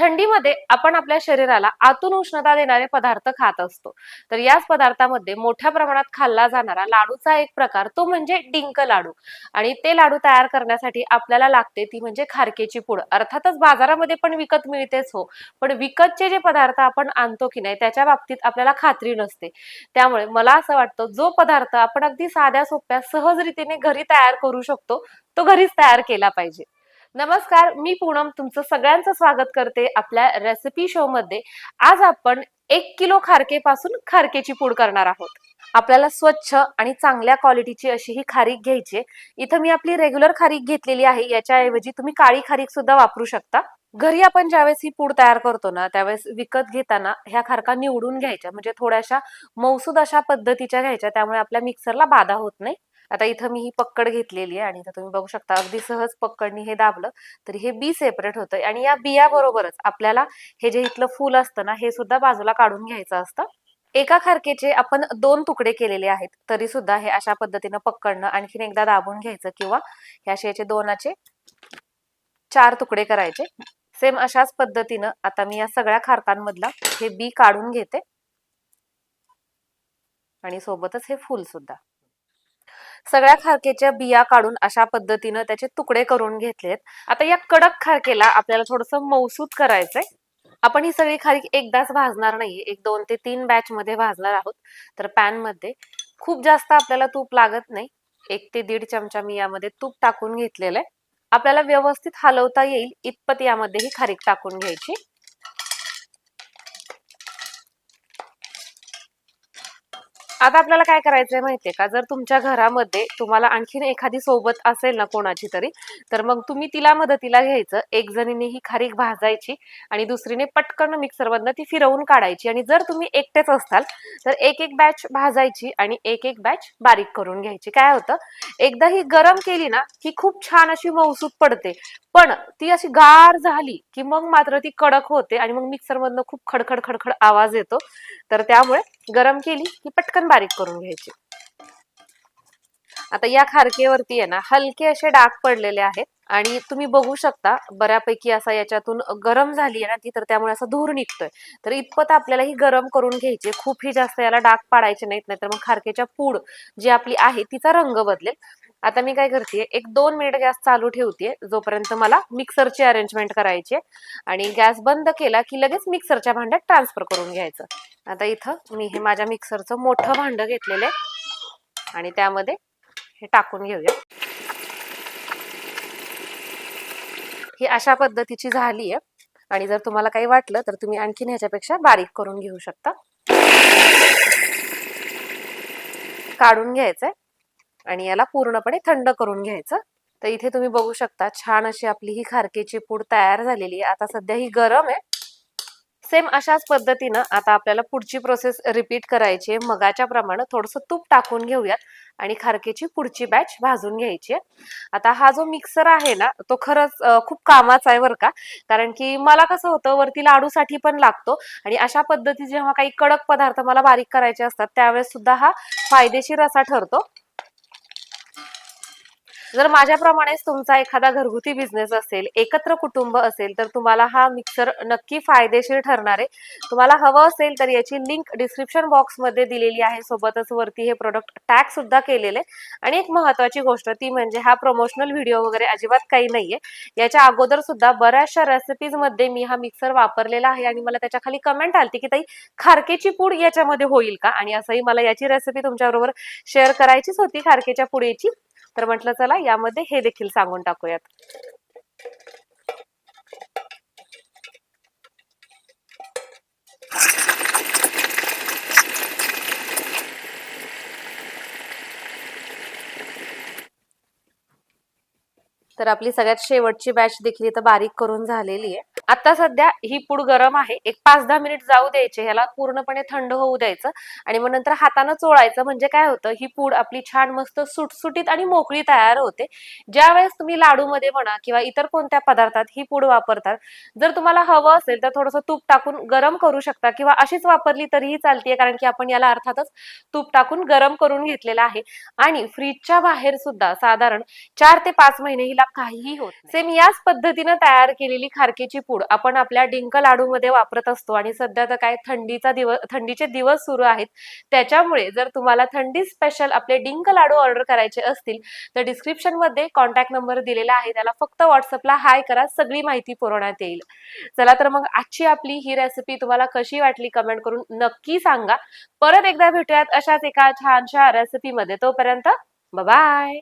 थंडीमध्ये आपण आपल्या शरीराला आतून उष्णता देणारे पदार्थ खात असतो. तर याच पदार्थामध्ये मोठ्या प्रमाणात खाल्ला जाणारा लाडूचा एक प्रकार तो म्हणजे डिंक लाडू. आणि ते लाडू तयार करण्यासाठी आपल्याला लागते ती म्हणजे खारकेची पूड. अर्थातच बाजारामध्ये पण विकत मिळतेच हो. पण विकतचे जे पदार्थ आपण आणतो की नाही त्याच्या बाबतीत आपल्याला खात्री नसते. त्यामुळे मला असं वाटतं जो पदार्थ आपण अगदी साध्या सोप्या सहजरीतीने घरी तयार करू शकतो तो घरीच तयार केला पाहिजे. नमस्कार मी पूनम तुमचं सगळ्यांचं स्वागत करते आपल्या रेसिपी शो मध्ये. आज आपण एक किलो खारकेपासून खारकेची पूड करणार आहोत. आपल्याला स्वच्छ आणि चांगल्या क्वालिटीची अशी ही खारीक घ्यायची इथं मी आपली रेग्युलर खारीक घेतलेली आहे. याच्याऐवजी तुम्ही काळी खारीक सुद्धा वापरू शकता. घरी आपण ज्यावेळेस ही पूड तयार करतो ना त्यावेळेस विकत घेताना ह्या खारका निवडून घ्यायच्या. म्हणजे थोड्याशा मौसूद अशा पद्धतीच्या घ्यायच्या. त्यामुळे आपल्या मिक्सरला बाधा होत नाही. आता इथं मी ही पक्कड घेतलेली आहे आणि इथं तुम्ही बघू शकता अगदी सहज पक्कडनी हे दाबलं तरी हे बी सेपरेट होतं आणि या बिया बरोबरच आपल्याला हे जे इथलं फूल असतं ना हे सुद्धा बाजूला काढून घ्यायचं असतं. एका खारकेचे आपण दोन तुकडे केलेले आहेत तरी सुद्धा हे अशा पद्धतीनं पकडणं आणखीन एकदा दाबून घ्यायचं किंवा हे असे याचे दोनाचे चार तुकडे करायचे. सेम अशाच पद्धतीनं आता मी या सगळ्या खारकांमधला हे बी काढून घेते. आणि सोबतच हे फूल सुद्धा. सगळ्या खारकेच्या बिया काढून अशा पद्धतीनं त्याचे तुकडे करून घेतलेत. आता या कडक खारकेला आपल्याला थोडस मौसूद करायचंय. आपण ही सगळी खारीक एकदाच भाजणार नाहीये. एक दोन ते तीन बॅच मध्ये भाजणार आहोत. तर पॅनमध्ये खूप जास्त आपल्याला तूप लागत नाही. एक ते दीड चमचा मी यामध्ये तूप टाकून घेतलेलं आहे. आपल्याला व्यवस्थित हलवता येईल. इतपत यामध्ये ही खारीक टाकून घ्यायची. आता आपल्याला काय करायचंय माहितीये का? जर तुमच्या घरामध्ये तुम्हाला आणखीन एखादी सोबत असेल ना कोणाची तरी तर मग तुम्ही तिला मदतीला घ्यायचं. एक जणीने ही खारीक भाजायची आणि दुसरीने पटकन मिक्सरमधनं ती फिरवून काढायची. आणि जर तुम्ही एकटेच असताल तर एक एक बॅच भाजायची आणि एक एक बॅच बारीक करून घ्यायची. काय होतं? एकदा ही गरम केली ना की खूप छान अशी मौसूद पडते. पण ती अशी गार झाली की मग मात्र ती कडक होते आणि मग मिक्सरमधनं खूप खडखड खडखड आवाज येतो. तर त्यामुळे गरम केली की पटकन बारीक करून घ्यायची. आता या खारकेवरती आहे ना हलके असे डाग पडलेले आहेत. आणि तुम्ही बघू शकता बऱ्यापैकी असा याच्यातून गरम झाली आहे ना ती तर त्यामुळे असा धूर निघतोय. तर इतपत आपल्याला ही गरम करून घ्यायची खूपही जास्त याला डाग पाडायचे नाहीत नाहीतर मग खारकेच्या पूड जी आपली आहे तिचा रंग बदलेल. आता मी काय करते एक दोन मिनिट गॅस चालू ठेवते जोपर्यंत मला मिक्सरची अरेंजमेंट करायची आणि गॅस बंद केला की लगेच मिक्सरच्या भांड्यात ट्रान्सफर करून घ्यायचं. आता इथं मी हे माझ्या मिक्सरचं मोठं भांडं घेतलेलं आहे. आणि त्यामध्ये हे टाकून घेऊया. ही अशा पद्धतीची झाली आहे. आणि जर तुम्हाला काही वाटलं तर तुम्ही आणखीन ह्याच्यापेक्षा बारीक करून घेऊ शकता. काढून घ्यायचंय. आणि याला पूर्णपणे थंड करून घ्यायचं. तर इथे तुम्ही बघू शकता छान अशी आपली ही खारकेची पूड तयार झालेली आहे. आता सध्या ही गरम आहे. सेम अशाच पद्धतीनं आता आपल्याला पुढची प्रोसेस रिपीट करायची आहे. मगाच्या प्रमाणे थोडस तूप टाकून घेऊयात आणि खारकेची पुढची बॅच भाजून घ्यायची आहे. आता हा जो मिक्सर आहे ना तो खरंच खूप कामाचा आहे बरं का. कारण की मला कसं होतं वरती लाडूसाठी पण लागतो आणि अशा पद्धती जेव्हा काही कडक पदार्थ मला बारीक करायचे असतात त्यावेळेस सुद्धा हा फायदेशीर असा ठरतो. जर माझ्याप्रमाणेच तुमचा एखादा घरगुती बिझनेस असेल एकत्र कुटुंब असेल तर तुम्हाला हा मिक्सर नक्की फायदेशीर ठरणार आहे. तुम्हाला हवं असेल तर याची लिंक डिस्क्रिप्शन बॉक्समध्ये दिलेली आहे. सोबतच वरती हे प्रोडक्ट टॅग सुद्धा केलेले आणि एक महत्वाची गोष्ट ती म्हणजे हा प्रमोशनल व्हिडिओ वगैरे अजिबात काही नाहीये. याच्या अगोदर सुद्धा बऱ्याचशा रेसिपीजमध्ये मी हा मिक्सर वापरलेला आहे. आणि मला त्याच्याखाली कमेंट आलती की ताई खारकेची पूड याच्यामध्ये होईल का? आणि असंही मला याची रेसिपी तुमच्याबरोबर शेअर करायचीच होती खारकेच्या पुडेची. तर म्हटलं चला यामध्ये हे देखील सांगून टाकूयात. तर आपली सगळ्यात शेवटची बॅच देखील इथं बारीक करून झालेली आहे. आता सध्या ही पूड गरम आहे. एक पाच दहा मिनिट जाऊ द्यायचे ह्याला पूर्णपणे थंड होऊ द्यायचं आणि मग नंतर हातानं चोळायचं. म्हणजे काय होतं ही पूड आपली छान मस्त सुटसुटीत आणि मोकळी तयार होते. ज्या वेळेस तुम्ही लाडूमध्ये म्हणा किंवा इतर कोणत्या पदार्थात ही पूड वापरतात जर तुम्हाला हवं असेल तर थोडंसं तूप टाकून गरम करू शकता किंवा अशीच वापरली तरीही चालते कारण की आपण याला अर्थातच तूप टाकून गरम करून घेतलेलं आहे. आणि फ्रीजच्या बाहेर सुद्धा साधारण चार ते पाच महिने हिला काहीही होत सेम याच पद्धतीनं तयार केलेली खारकेची पूड पूड आपण आपल्या डिंक लाडूमध्ये वापरत असतो आणि सध्या तर काय थंडीचा दिवस थंडीचे दिवस सुरू आहेत. त्याच्यामुळे जर तुम्हाला थंडी स्पेशल आपले डिंक लाडू ऑर्डर करायचे असतील तर डिस्क्रिप्शनमध्ये कॉन्टॅक्ट नंबर दिलेला आहे. त्याला फक्त व्हॉट्सअपला हाय करा. सगळी माहिती पुरवण्यात येईल. चला तर मग आजची आपली ही रेसिपी तुम्हाला कशी वाटली कमेंट करून नक्की सांगा. परत एकदा भेटूयात अशाच एका छानशा रेसिपीमध्ये तोपर्यंत बाय